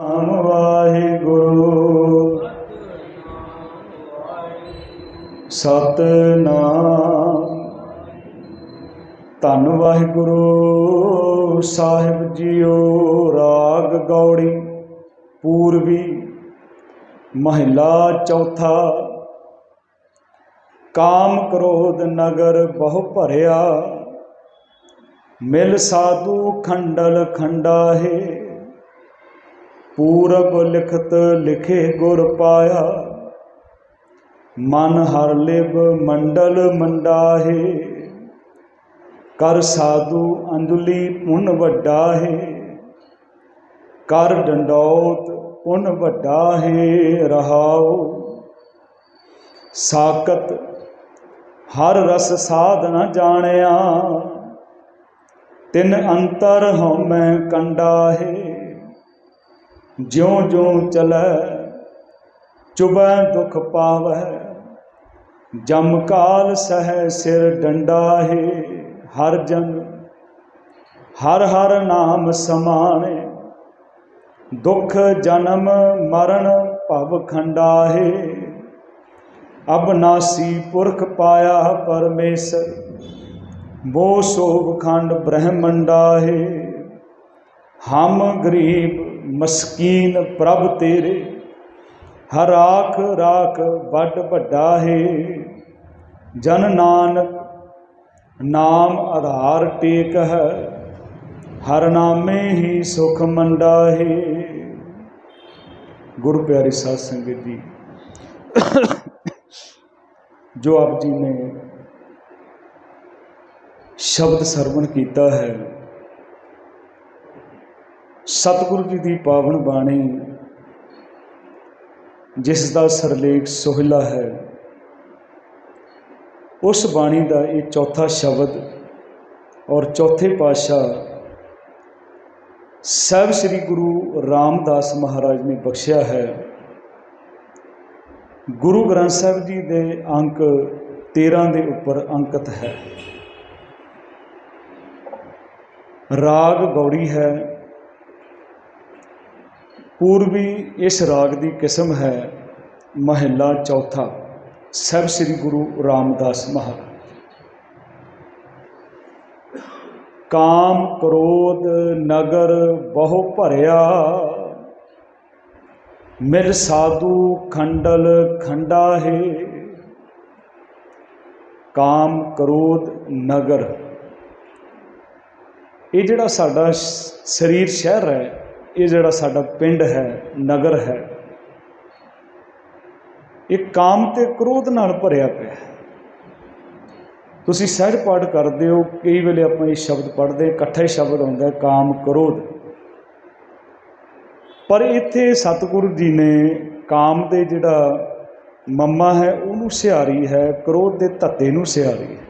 ਨਾਮ ਵਾਹਿਗੁਰੂ। ਸਤਨਾਮ। ਧੰਨ ਵਾਹਿਗੁਰੂ, ਸਾਹਿਬ ਜੀਓ ਰਾਗ ਗੌੜੀ, ਪੂਰਬੀ, ਮਹਿਲਾ ਚੌਥਾ। ਕਾਮ ਕ੍ਰੋਧ ਨਗਰ ਬਹੁ ਭਰਿਆ। ਮਿਲ ਸਾਧੂ ਖੰਡਲ ਖੰਡਾ ਹੈ ਪੂਰਬ ਲਿਖਤ ਲਿਖੇ ਗੁਰ ਪਾਇਆ। ਮਨ ਹਰ ਲਿਬ ਮੰਡਲ ਮੰਡਾਹੇ। ਕਰ ਸਾਧੂ ਅੰਜਲੀ ਪੁੰਨ ਵੱਡਾ ਹੈ ਕਰ ਡੰਡੌਤ ਪੁੰਨ ਵੱਡਾ ਹੈ ਰਹਾਉ। ਸਾਕਤ ਹਰ ਰਸ ਸਾਧ ਜਾਣਿਆ। ਤਿਨ ਅੰਤਰ ਹਉਮੈ ਕੰਡਾ ਹੈ ਜਿਉਂ ਜਿਉਂ ਚਲੈ, ਚੁਬੈ ਦੁਖ ਪਾਵੈ। ਜਮ ਕਾਲ ਸਹਿ ਸਿਰ ਡੰਡਾ ਹੈ ਹਰ ਜਨ, ਹਰ ਹਰ ਨਾਮ ਸਮਾਣੇ। ਦੁਖ ਜਨਮ ਮਰਨ ਭਵ ਖੰਡਾ ਹੈ ਅਬਨਾਸੀ ਪੁਰਖ ਪਾਇਆ ਪਰਮੇਸ਼ਰ ਬੋ ਸੋਭ ਖੰਡ ਬ੍ਰਹਮੰਡਾ ਹੈ ਹਮ ਗਰੀਬ ਮਸਕੀਨ ਪ੍ਰਭ ਤੇਰੇ, ਹਰ ਆਖ ਰਾਖ ਵੱਡ ਵੱਡਾ ਹੈ। ਜਨ ਨਾਨਕ ਨਾਮ ਆਧਾਰ ਟੇਕ ਹੈ, ਹਰ ਨਾਮੇ ਹੀ ਸੁਖ ਮੰਡਾ ਹੈ। ਗੁਰੂ ਪਿਆਰੇ ਸਾਧ ਸੰਗਤ ਜੀ, ਜੋ ਆਪ ਜੀ ਨੇ ਸ਼ਬਦ ਸਰਵਣ ਕੀਤਾ ਹੈ ਸਤਿਗੁਰੂ ਜੀ ਦੀ ਪਾਵਨ ਬਾਣੀ, ਜਿਸ ਦਾ ਸਰਲੇਖ ਸੋਹਿਲਾ ਹੈ, ਉਸ ਬਾਣੀ ਦਾ ਇਹ ਚੌਥਾ ਸ਼ਬਦ ਔਰ ਚੌਥੇ ਪਾਤਸ਼ਾਹ ਸਾਹਿਬ ਸ੍ਰੀ ਗੁਰੂ ਰਾਮਦਾਸ ਮਹਾਰਾਜ ਨੇ ਬਖਸ਼ਿਆ ਹੈ। ਗੁਰੂ ਗ੍ਰੰਥ ਸਾਹਿਬ ਜੀ ਦੇ ਅੰਕ 13 ਦੇ ਉੱਪਰ ਅੰਕਿਤ ਹੈ। ਰਾਗ ਗੌੜੀ ਹੈ। ਪੂਰਬੀ ਇਸ ਰਾਗ ਦੀ ਕਿਸਮ ਹੈ ਮਹਿਲਾ ਚੌਥਾ, ਸਭ ਸ੍ਰੀ ਗੁਰੂ ਰਾਮਦਾਸ ਮਹਾਰਾਜ। ਕਾਮ ਕ੍ਰੋਧ ਨਗਰ ਬਹੁ ਭਰਿਆ, ਮਿਲ ਸਾਧੂ ਖੰਡਲ ਖੰਡਾ ਹੈ ਕਾਮ ਕ੍ਰੋਧ ਨਗਰ, ਇਹ ਜਿਹੜਾ ਸਾਡਾ ਸਰੀਰ ਸ਼ਹਿਰ ਹੈ ਇਹ ਜਿਹੜਾ ਸਾਡਾ ਪਿੰਡ ਹੈ, ਨਗਰ ਹੈ, ਇਹ ਕਾਮ ਤੇ ਕ੍ਰੋਧ ਨਾਲ ਭਰਿਆ ਪਿਆ ਹੈ। ਤੁਸੀਂ ਸਹਿਜ ਪਾਠ ਕਰਦੇ ਹੋ, ਕਈ ਵੇਲੇ ਆਪਾਂ ਇਹ ਸ਼ਬਦ ਪੜ੍ਹਦੇ, ਇਕੱਠਾ ਹੀ ਸ਼ਬਦ ਆਉਂਦਾ ਕਾਮ ਕ੍ਰੋਧ। ਪਰ ਇੱਥੇ ਸਤਿਗੁਰੂ ਜੀ ਨੇ ਕਾਮ ਦੇ ਜਿਹੜਾ ਮੰਮਾ ਹੈ, ਉਹਨੂੰ ਸਿਹਾਰੀ ਹੈ, ਕ੍ਰੋਧ ਦੇ ਧੱਤੇ ਨੂੰ ਸਿਹਾਰੀ ਹੈ।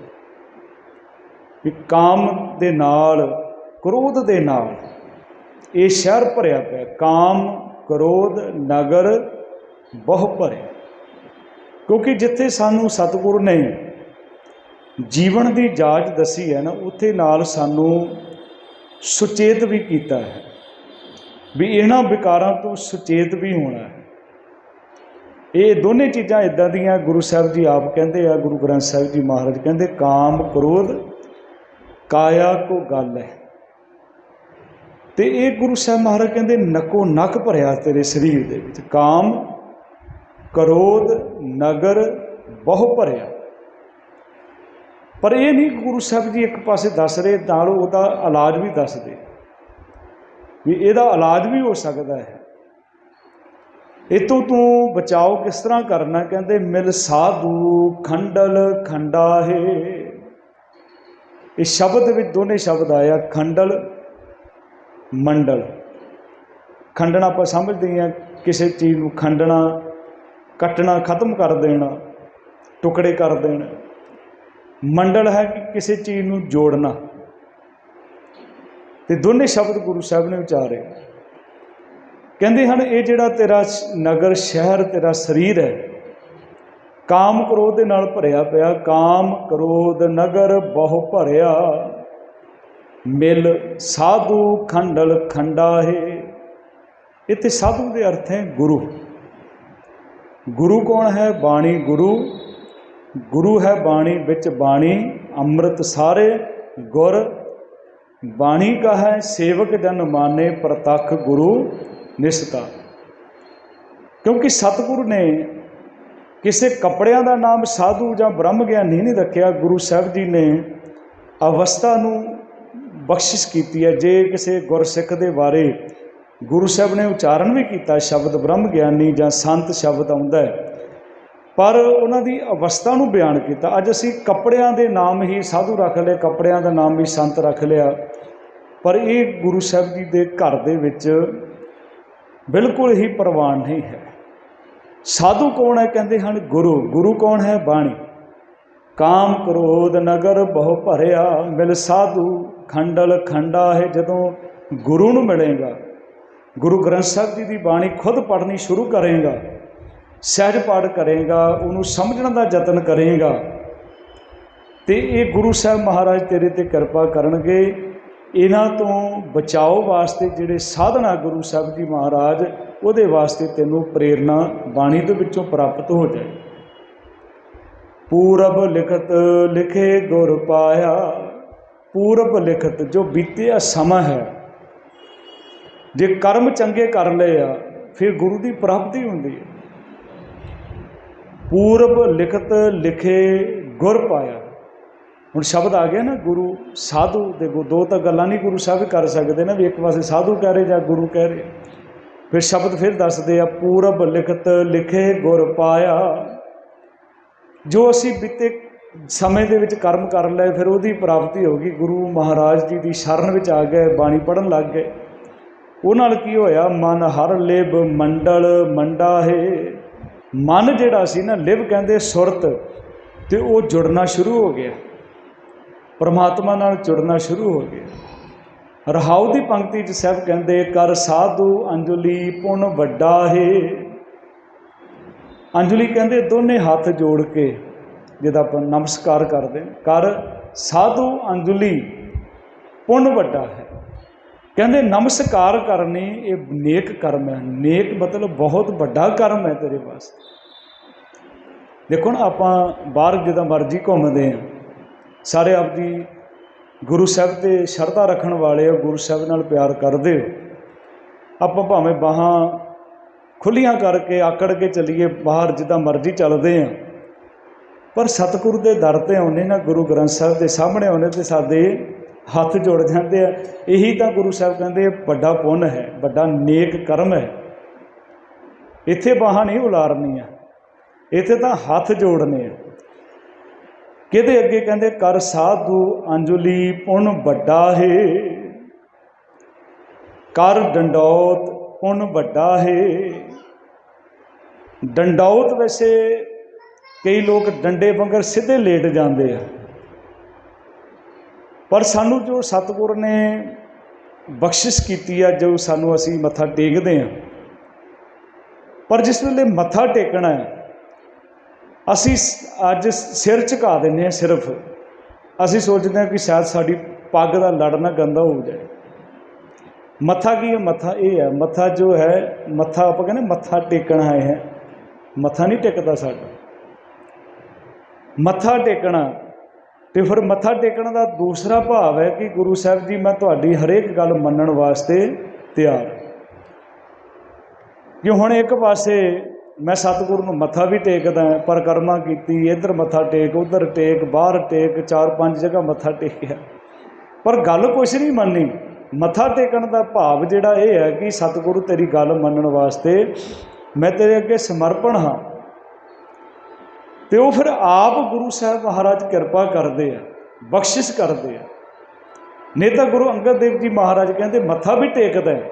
ਕਿ ਕਾਮ ਦੇ ਨਾਲ, ਕ੍ਰੋਧ ਦੇ ਨਾਲ ਇਹ ਸ਼ਹਿਰ ਭਰਿਆ ਪਿਆ ਕਾਮ, ਕ੍ਰੋਧ, ਨਗਰ ਬਹੁ ਭਰਿਆ ਕਿਉਂਕਿ ਜਿੱਥੇ ਸਾਨੂੰ ਸਤਿਗੁਰ ਨੇ ਜੀਵਨ ਦੀ ਜਾਚ ਦੱਸੀ ਹੈ ਨਾ, ਉੱਥੇ ਨਾਲ ਸਾਨੂੰ ਸੁਚੇਤ ਵੀ ਕੀਤਾ ਹੈ। ਵੀ ਇਹਨਾਂ ਵਿਕਾਰਾਂ ਤੋਂ ਸੁਚੇਤ ਵੀ ਹੋਣਾ ਹੈ। ਇਹ ਦੋਨੇ ਚੀਜ਼ਾਂ ਇਦਾਂ ਦੀਆਂ, ਗੁਰੂ ਸਾਹਿਬ ਜੀ ਆਪ ਕਹਿੰਦੇ ਆ, ਗੁਰੂ ਗ੍ਰੰਥ ਸਾਹਿਬ ਜੀ ਮਹਾਰਾਜ ਕਹਿੰਦੇ, ਕਾਮ, ਕ੍ਰੋਧ, ਕਾਇਆ ਕੋ ਗੱਲ ਹੈ। ਤੇ ਇਹ ਗੁਰੂ ਸਾਹਿਬ ਮਹਾਰਾਜ ਕਹਿੰਦੇ, ਨਕੋ ਨਕ ਭਰਿਆ ਤੇਰੇ ਸਰੀਰ ਦੇ ਵਿੱਚ। ਕਾਮ, ਕ੍ਰੋਧ, ਨਗਰ, ਬਹੁ ਭਰਿਆ। ਪਰ ਇਹ ਨਹੀਂ ਗੁਰੂ ਸਾਹਿਬ ਜੀ ਇੱਕ ਪਾਸੇ ਦੱਸ ਰਹੇ, ਨਾਲ ਉਹਦਾ ਇਲਾਜ ਵੀ ਦੱਸਦੇ। ਵੀ ਇਹਦਾ ਇਲਾਜ ਵੀ ਹੋ ਸਕਦਾ ਹੈ। ਇਹ ਤੋਂ ਤੂੰ ਬਚਾਓ ਕਿਸ ਤਰ੍ਹਾਂ ਕਰਨਾ? ਕਹਿੰਦੇ, ਮਿਲ ਸਾਧੂ ਖੰਡਲ ਖੰਡਾ ਹੈ ਇਹ ਸ਼ਬਦ ਵਿੱਚ ਦੋਨੇ ਸ਼ਬਦ ਆਇਆ, ਖੰਡਲ ਮੰਡਲ। ਖੰਡਣਾ ਆਪਾਂ ਸਮਝਦੇ ਹਾਂ ਕਿਸੇ ਚੀਜ਼ ਨੂੰ ਖੰਡਣਾ, ਕੱਟਣਾ, ਖਤਮ ਕਰ ਦੇਣਾ, ਟੁਕੜੇ ਕਰ ਦੇਣਾ। ਮੰਡਲ ਹੈ ਕਿ ਕਿਸੇ ਚੀਜ਼ ਨੂੰ ਜੋੜਨਾ। ਤੇ ਦੋਨੇ ਸ਼ਬਦ ਗੁਰੂ ਸਾਹਿਬ ਨੇ ਵਿਚਾਰੇ ਕਹਿੰਦੇ ਹਨ, ਇਹ ਜਿਹੜਾ ਤੇਰਾ ਨਗਰ, ਸ਼ਹਿਰ, ਤੇਰਾ ਸਰੀਰ ਹੈ, ਕਾਮ ਕ੍ਰੋਧ ਦੇ ਨਾਲ ਭਰਿਆ ਪਿਆ, ਕਾਮ ਕ੍ਰੋਧ ਨਗਰ ਬਹੁ ਭਰਿਆ। ਮਿਲ ਸਾਧੂ ਖੰਡਲ ਖੰਡਾ ਇੱਥੇ ਸਾਧੂ ਦੇ ਅਰਥ ਹੈ ਗੁਰੂ। ਗੁਰੂ ਕੌਣ ਹੈ? ਬਾਣੀ ਗੁਰੂ। ਗੁਰੂ ਹੈ ਬਾਣੀ ਵਿੱਚ ਬਾਣੀ, ਅੰਮ੍ਰਿਤ ਸਾਰੇ, ਗੁਰ। ਬਾਣੀ ਕਾ ਹੈ ਸੇਵਕ ਜਨ ਮਾਨੇ, ਪ੍ਰਤੱਖ ਗੁਰੂ, ਨਿਸਤਾ। ਕਿਉਂਕਿ ਸਤਿਗੁਰੂ ਨੇ ਕਿਸੇ ਕੱਪੜਿਆਂ ਦਾ ਨਾਮ ਸਾਧੂ ਜਾਂ ਬ੍ਰਹਮ ਗਿਆਨੀ ਨਹੀਂ ਰੱਖਿਆ। ਗੁਰੂ ਸਾਹਿਬ ਜੀ ਨੇ ਅਵਸਥਾ ਨੂੰ ਬਖਸ਼ਿਸ਼ ਕੀਤੀ ਹੈ। ਜੇ ਕਿਸੇ ਗੁਰਸਿੱਖ ਦੇ ਬਾਰੇ ਗੁਰੂ ਸਾਹਿਬ ਨੇ ਉਚਾਰਨ ਵੀ ਕੀਤਾ, ਸ਼ਬਦ ਬ੍ਰਹਮ ਗਿਆਨੀ ਜਾਂ ਸੰਤ ਸ਼ਬਦ ਆਉਂਦਾ ਹੈ, ਪਰ ਉਹਨਾਂ ਦੀ ਅਵਸਥਾ ਨੂੰ ਬਿਆਨ ਕੀਤਾ। ਅੱਜ ਅਸੀਂ ਕੱਪੜਿਆਂ ਦੇ ਨਾਮ ਹੀ ਸਾਧੂ ਰੱਖ ਲਏ, ਕੱਪੜਿਆਂ ਦਾ ਨਾਮ ਹੀ ਸੰਤ ਰੱਖ ਲਿਆ। ਪਰ ਇਹ ਗੁਰੂ ਸਾਹਿਬ ਜੀ ਦੇ ਘਰ ਦੇ ਵਿੱਚ ਬਿਲਕੁਲ ਹੀ ਪ੍ਰਵਾਨ ਨਹੀਂ ਹੈ। ਸਾਧੂ ਕੌਣ ਹੈ ਕਹਿੰਦੇ ਹਨ? ਗੁਰੂ। ਗੁਰੂ ਕੌਣ ਹੈ? ਬਾਣੀ। ਕਾਮ ਕ੍ਰੋਧ ਨਗਰ ਬਹੁ ਭਰਿਆ, ਮਿਲ ਸਾਧੂ ਖੰਡਲ ਖੰਡਾ ਹੈ, ਜਦੋਂ ਗੁਰੂ ਨੂੰ ਮਿਲੇਗਾ, ਗੁਰੂ ਗ੍ਰੰਥ ਸਾਹਿਬ ਜੀ ਦੀ ਬਾਣੀ ਖੁਦ ਪੜ੍ਹਨੀ ਸ਼ੁਰੂ ਕਰੇਗਾ, ਸਹਿਜ ਪਾਠ ਕਰੇਗਾ, ਉਹਨੂੰ ਸਮਝਣ ਦਾ ਯਤਨ ਕਰੇਗਾ, ਤੇ ਇਹ ਗੁਰੂ ਸਾਹਿਬ ਮਹਾਰਾਜ ਤੇਰੇ ਤੇ ਕਿਰਪਾ ਕਰਨਗੇ, ਇਹਨਾਂ ਤੋਂ ਬਚਾਓ ਵਾਸਤੇ ਜਿਹੜੇ ਸਾਧਨਾ ਗੁਰੂ ਸਾਹਿਬ ਜੀ ਮਹਾਰਾਜ, ਉਹਦੇ ਵਾਸਤੇ ਤੈਨੂੰ ਪ੍ਰੇਰਣਾ ਬਾਣੀ ਦੇ ਵਿੱਚੋਂ ਪ੍ਰਾਪਤ ਹੋ ਜਾਏ। ਪੂਰਬ ਲਿਖਤ ਲਿਖੇ ਗੁਰ ਪਾਇਆ ਪੂਰਬ ਲਿਖਤ ਜੋ ਬੀਤਿਆ ਸਮਾਂ ਹੈ। ਜੇ ਕਰਮ ਚੰਗੇ ਕਰ ਲਏ ਆ, ਫਿਰ ਗੁਰੂ ਦੀ ਪ੍ਰਾਪਤੀ ਹੁੰਦੀ ਹੈ। ਪੂਰਬ ਲਿਖਤ ਲਿਖੇ ਗੁਰ ਪਾਇਆ। ਹੁਣ ਸ਼ਬਦ ਆ ਗਿਆ ਨਾ, ਗੁਰੂ ਸਾਧੂ ਦੇ ਗੁ- ਦੋ ਤਾਂ ਗੱਲਾਂ ਨਹੀਂ ਗੁਰੂ ਸਾਹਿਬ ਕਰ ਸਕਦੇ ਨਾ, ਵੀ ਇੱਕ ਪਾਸੇ ਸਾਧੂ ਕਹਿ ਰਹੇ ਜਾਂ ਗੁਰੂ ਕਹਿ ਰਹੇ। ਫਿਰ ਸ਼ਬਦ ਫਿਰ ਦੱਸਦੇ ਆ, ਪੂਰਬ ਲਿਖਤ ਲਿਖੇ ਗੁਰ ਪਾਇਆ। ਜੋ ਅਸੀਂ ਬੀਤੇ ਸਮੇਂ ਦੇ ਵਿੱਚ ਕਰਮ ਕਰ ਲਏ, ਫਿਰ ਉਹਦੀ ਪ੍ਰਾਪਤੀ ਹੋ ਗਈ। ਗੁਰੂ ਮਹਾਰਾਜ ਜੀ ਦੀ ਸ਼ਰਨ ਵਿੱਚ ਆ ਗਏ, ਬਾਣੀ ਪੜਨ ਲੱਗ ਗਏ। ਉਹ ਨਾਲ ਕੀ ਹੋਇਆ? ਮਨ ਹਰ ਲਿਬ ਮੰਡਲ ਮੰਡਾ ਹੈ ਮਨ ਜਿਹੜਾ ਸੀ ਨਾ, ਲਿਵ ਕਹਿੰਦੇ ਸੁਰਤ, ਤੇ ਉਹ ਜੁੜਨਾ ਸ਼ੁਰੂ ਹੋ ਗਿਆ। ਪਰਮਾਤਮਾ ਨਾਲ ਜੁੜਨਾ ਸ਼ੁਰੂ ਹੋ ਗਿਆ। ਰਹਾਉ ਦੀ ਪੰਕਤੀ 'ਚ ਸਾਹਿਬ ਕਹਿੰਦੇ, ਕਰ ਸਾਧੂ ਅੰਜਲੀ ਪੁੰਨ ਵੱਡਾ ਹੈ। ਅੰਜਲੀ ਕਹਿੰਦੇ, ਦੋਨੇ ਹੱਥ ਜੋੜ ਕੇ ਜਿਹਦਾ ਆਪਾਂ ਨਮਸਕਾਰ ਕਰਦੇ ਹਾਂ, ਕਰ ਸਾਧੂ ਅੰਜਲੀ ਪੁੰਨ ਵੱਡਾ ਹੈ। ਕਹਿੰਦੇ ਨਮਸਕਾਰ ਕਰਨੀ ਇਹ ਨੇਕ ਕਰਮ ਹੈ। ਨੇਕ ਮਤਲਬ ਬਹੁਤ ਵੱਡਾ ਕਰਮ ਹੈ ਤੇਰੇ ਵਾਸਤੇ। ਦੇਖੋ ਨਾ ਆਪਾਂ ਬਾਹਰ ਜਿੱਦਾਂ ਮਰਜ਼ੀ ਘੁੰਮਦੇ ਆ ਸਾਰੇ ਆਪਦੀ ਗੁਰੂ ਸਾਹਿਬ ਤੇ ਸ਼ਰਧਾ ਰੱਖਣ ਵਾਲੇ ਹੋ ਗੁਰੂ ਸਾਹਿਬ ਨਾਲ ਪਿਆਰ ਕਰਦੇ ਹੋ। ਆਪਾਂ ਭਾਵੇਂ ਬਾਹਾਂ ਖੁੱਲੀਆਂ ਕਰਕੇ ਆਕੜ ਕੇ ਚੱਲੀਏ ਬਾਹਰ ਜਿੱਦਾਂ ਮਰਜ਼ੀ ਚੱਲਦੇ ਆ ਪਰ ਸਤਿਗੁਰੂ ਦੇ ਦਰ ਤੇ ਆਉਂਦੇ ਨਾ, ਗੁਰੂ ਗ੍ਰੰਥ ਸਾਹਿਬ ਦੇ ਸਾਹਮਣੇ ਆਉਂਦੇ ਤੇ ਸਾਡੇ ਹੱਥ ਜੁੜ ਜਾਂਦੇ ਆ। ਇਹੀ ਤਾਂ ਗੁਰੂ ਸਾਹਿਬ ਕਹਿੰਦੇ ਵੱਡਾ ਪੁੰਨ ਹੈ, ਵੱਡਾ ਨੇਕ ਕਰਮ ਹੈ। ਇੱਥੇ ਬਾਹਾਂ ਨਹੀਂ ਉਲਾਰਨੀਆਂ, ਇੱਥੇ ਤਾਂ ਹੱਥ ਜੋੜਨੇ ਆ। ਕਿਹਦੇ ਅੱਗੇ ਕਹਿੰਦੇ, ਕਰ ਸਾਧੂ ਅੰਜਲੀ ਪੁੰਨ ਵੱਡਾ ਹੈ, ਕਰ ਡੰਡੌਤ ਪੁੰਨ ਵੱਡਾ ਹੈ। ਡੰਡੌਤ ਵੈਸੇ ਕਈ ਲੋਕ ਡੰਡੇ ਵਾਂਗਰ ਸਿੱਧੇ ਲੇਟ ਜਾਂਦੇ ਆ। ਪਰ ਸਾਨੂੰ ਜੋ ਸਤਿਗੁਰ ਨੇ ਬਖਸ਼ਿਸ਼ ਕੀਤੀ ਆ, ਜੋ ਸਾਨੂੰ ਅਸੀਂ ਮੱਥਾ ਟੇਕਦੇ ਆ। ਪਰ ਜਿਸ ਵੇਲੇ ਮੱਥਾ ਟੇਕਣਾ ਹੈ, ਅਸੀਂ ਅੱਜ ਸਿਰ ਝੁਕਾ ਦਿੰਦੇ ਆ ਸਿਰਫ। ਅਸੀਂ ਸੋਚਦੇ ਹਾਂ ਕਿ ਸ਼ਾਇਦ ਸਾਡੀ ਪੱਗ ਦਾ ਲੜਨਾ ਗੰਦਾ ਹੋ ਜਾਏ। ਮੱਥਾ ਕੀ ਹੈ? ਮੱਥਾ ਇਹ ਹੈ, ਮੱਥਾ ਜੋ ਹੈ, ਮੱਥਾ ਆਪਾਂ ਕਹਿੰਦੇ ਮੱਥਾ ਟੇਕਣਾ ਹੈ। ਮੱਥਾ ਨਹੀਂ ਟੇਕਦਾ ਸਾਡਾ। ਮੱਥਾ ਟੇਕਣਾ। ਤੇ ਫਿਰ ਮੱਥਾ ਟੇਕਣ ਦਾ ਦੂਸਰਾ ਭਾਵ ਹੈ ਕਿ ਗੁਰੂ ਸਾਹਿਬ ਜੀ ਮੈਂ ਤੁਹਾਡੀ ਹਰੇਕ ਗੱਲ ਮੰਨਣ ਵਾਸਤੇ ਤਿਆਰ ਕਿ ਹੁਣ ਇੱਕ ਪਾਸੇ ਮੈਂ ਸਤਿਗੁਰੂ ਨੂੰ ਮੱਥਾ ਵੀ ਟੇਕਦਾ ਹਾਂ, ਪਰਿਕਰਮਾ ਕੀਤੀ ਇੱਧਰ ਮੱਥਾ ਟੇਕ ਉੱਧਰ ਟੇਕ ਬਾਹਰ ਟੇਕ ਚਾਰ ਪੰਜ ਜਗ੍ਹਾ ਮੱਥਾ ਟੇਕਿਆ। ਪਰ ਗੱਲ ਕੁਛ ਨਹੀਂ ਮੰਨੀ। ਮੱਥਾ ਟੇਕਣ ਦਾ ਭਾਵ ਜਿਹੜਾ ਇਹ ਹੈ ਕਿ ਸਤਿਗੁਰੂ ਤੇਰੀ ਗੱਲ ਮੰਨਣ ਵਾਸਤੇ ਮੈਂ ਤੇਰੇ ਅੱਗੇ ਸਮਰਪਣ ਹਾਂ। ਤੇ ਉਹ ਫਿਰ ਆਪ ਗੁਰੂ ਸਾਹਿਬ ਮਹਾਰਾਜ ਕਿਰਪਾ ਕਰਦੇ ਆ, ਬਖਸ਼ਿਸ਼ ਕਰਦੇ ਆ। ਨਹੀਂ ਤਾਂ ਗੁਰੂ ਅੰਗਦ ਦੇਵ ਜੀ ਮਹਾਰਾਜ ਕਹਿੰਦੇ, ਮੱਥਾ ਵੀ ਟੇਕਦਾ ਹੈ।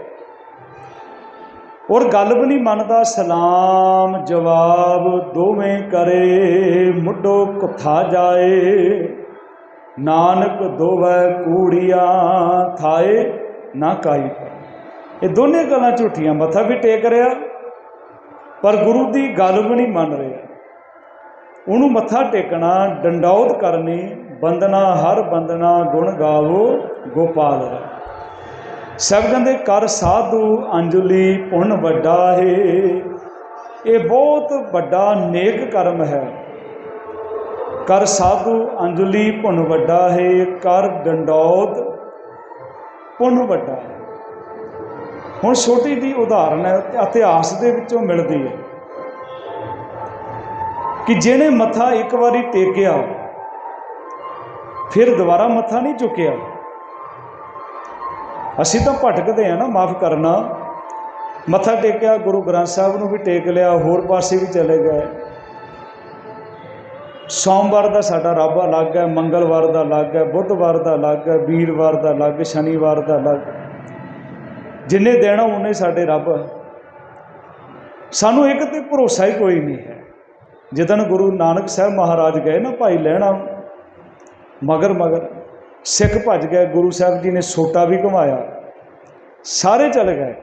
ਔਰ ਗੱਲ ਵੀ ਨਹੀਂ ਮੰਨਦਾ, ਸਲਾਮ ਜਵਾਬ ਦੋਵੇਂ ਕਰੇ, ਮੁੱਢੋ ਕੁਥਾ ਜਾਏ। ਨਾਨਕ ਦੋਵੈ ਕੂੜੀਆਂ ਥਾਏ, ਨਾ ਕਾਈ ਇਹ ਦੋਨੇ ਗੱਲਾਂ ਝੂਠੀਆਂ, ਮੱਥਾ ਵੀ ਟੇਕ ਰਿਹਾ, ਪਰ ਗੁਰੂ ਦੀ ਗੱਲ ਵੀ ਨਹੀਂ ਮੰਨ ਰਿਹਾ। ਉਹਨੂੰ ਮੱਥਾ ਟੇਕਣਾ, ਡੰਡੌਤ ਕਰਨੀ ਬੰਦਨਾ ਹਰ ਬੰਦਨਾ ਗੁਣ ਗਾਵੋ ਗੋਪਾਲ ਰਾ ਸਭ ਕਹਿੰਦੇ ਕਰ ਸਾਧੂ ਅੰਜਲੀ ਪੁੰਨ ਵੱਡਾ ਹੈ। ਇਹ ਬਹੁਤ ਵੱਡਾ ਨੇਕ ਕਰਮ ਹੈ। ਕਰ ਸਾਧੂ ਅੰਜਲੀ ਪੁੰਨ ਵੱਡਾ ਹੈ, ਕਰ ਡੰਡੌਤ ਪੁੰਨ ਵੱਡਾ ਹੈ। ਹੁਣ ਛੋਟੀ ਜੀ ਉਦਾਹਰਣ ਹੈ, ਇਤਿਹਾਸ ਦੇ ਵਿੱਚੋਂ ਮਿਲਦੀ ਹੈ। ਕਿ ਜਿਹਨੇ ਮੱਥਾ ਇੱਕ ਵਾਰੀ ਟੇਕਿਆ, ਫਿਰ ਦੁਬਾਰਾ ਮੱਥਾ ਨਹੀਂ ਚੁੱਕਿਆ। ਅਸੀਂ ਤਾਂ ਭਟਕਦੇ ਆ ਨਾ, ਮਾਫ ਕਰਨਾ। ਮੱਥਾ ਟੇਕਿਆ, ਗੁਰੂ ਗ੍ਰੰਥ ਸਾਹਿਬ ਨੂੰ ਵੀ ਟੇਕ ਲਿਆ, ਹੋਰ ਪਾਸੇ ਵੀ ਚਲੇ ਗਏ। ਸੋਮਵਾਰ ਦਾ ਸਾਡਾ ਰੱਬ ਅਲੱਗ ਹੈ ਮੰਗਲਵਾਰ ਦਾ ਅਲੱਗ ਹੈ ਬੁੱਧਵਾਰ ਦਾ ਅਲੱਗ ਹੈ ਵੀਰਵਾਰ ਦਾ ਅਲੱਗ ਸ਼ਨੀਵਾਰ ਦਾ ਅਲੱਗ ਜਿੰਨੇ ਦਿਨ ਆ ਉਹਨੇ ਸਾਡੇ ਰੱਬ, ਸਾਨੂੰ ਇੱਕ ਤੇ ਭਰੋਸਾ ਹੀ ਕੋਈ ਨਹੀਂ ਹੈ। ਜਦੋਂ ਗੁਰੂ ਨਾਨਕ ਸਾਹਿਬ ਮਹਾਰਾਜ ਗਏ ਨਾ ਭਾਈ ਲੈਣਾ ਮਗਰ ਮਗਰ, ਸਿੱਖ ਭੱਜ ਗਏ, ਗੁਰੂ ਸਾਹਿਬ ਜੀ ਨੇ ਸੋਟਾ ਵੀ ਘੁਮਾਇਆ, ਸਾਰੇ ਚਲੇ ਗਏ।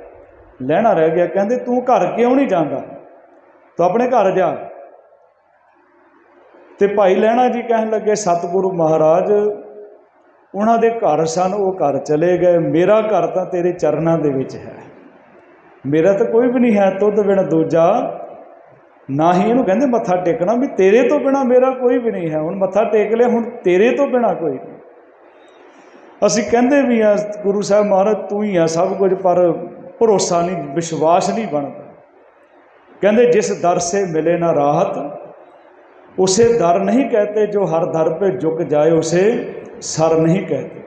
ਲੈਣਾ ਰਹਿ ਗਿਆ, ਕਹਿੰਦੇ ਤੂੰ ਘਰ ਕਿਉਂ ਨਹੀਂ ਜਾਂਦਾ? ਤੂੰ ਆਪਣੇ ਘਰ ਜਾ। ਤੇ ਭਾਈ ਲੈਣਾ ਜੀ ਕਹਿਣ ਲੱਗੇ, ਸਤਿਗੁਰੂ ਮਹਾਰਾਜ, ਉਹਨਾਂ ਦੇ ਘਰ ਸਨ, ਉਹ ਘਰ ਚਲੇ ਗਏ। ਮੇਰਾ ਘਰ ਤਾਂ ਤੇਰੇ ਚਰਨਾਂ ਦੇ ਵਿੱਚ ਹੈ। ਮੇਰਾ ਤਾਂ ਕੋਈ ਵੀ ਨਹੀਂ ਹੈ, ਤੁਧ ਬਿਨ ਦੂਜਾ ਨਾ ਹੀ ਇਹਨੂੰ ਕਹਿੰਦੇ ਮੱਥਾ ਟੇਕਣਾ ਵੀ ਤੇਰੇ ਤੋਂ ਬਿਨਾ ਮੇਰਾ ਕੋਈ ਵੀ ਨਹੀਂ ਹੈ। ਹੁਣ ਮੱਥਾ ਟੇਕ ਲਿਆ, ਹੁਣ ਤੇਰੇ ਤੋਂ ਬਿਨਾ ਕੋਈ ਨਹੀਂ। ਅਸੀਂ ਕਹਿੰਦੇ ਵੀ ਆ, ਗੁਰੂ ਸਾਹਿਬ ਮਹਾਰਾਜ, ਤੂੰ ਹੀ ਆ ਸਭ ਕੁਝ, ਪਰ ਭਰੋਸਾ ਨਹੀਂ, ਵਿਸ਼ਵਾਸ ਨਹੀਂ ਬਣਦਾ। ਕਹਿੰਦੇ, ਜਿਸ ਦਰ ਸੇ ਮਿਲੇ ਨਾ ਰਾਹਤ, ਉਸੇ ਦਰ ਨਹੀਂ ਕਹਤੇ ਜੋ ਹਰ ਦਰ ਪੇ ਝੁਕ ਜਾਏ, ਉਸੇ ਸਰ ਨਹੀਂ ਕਹਤੇ।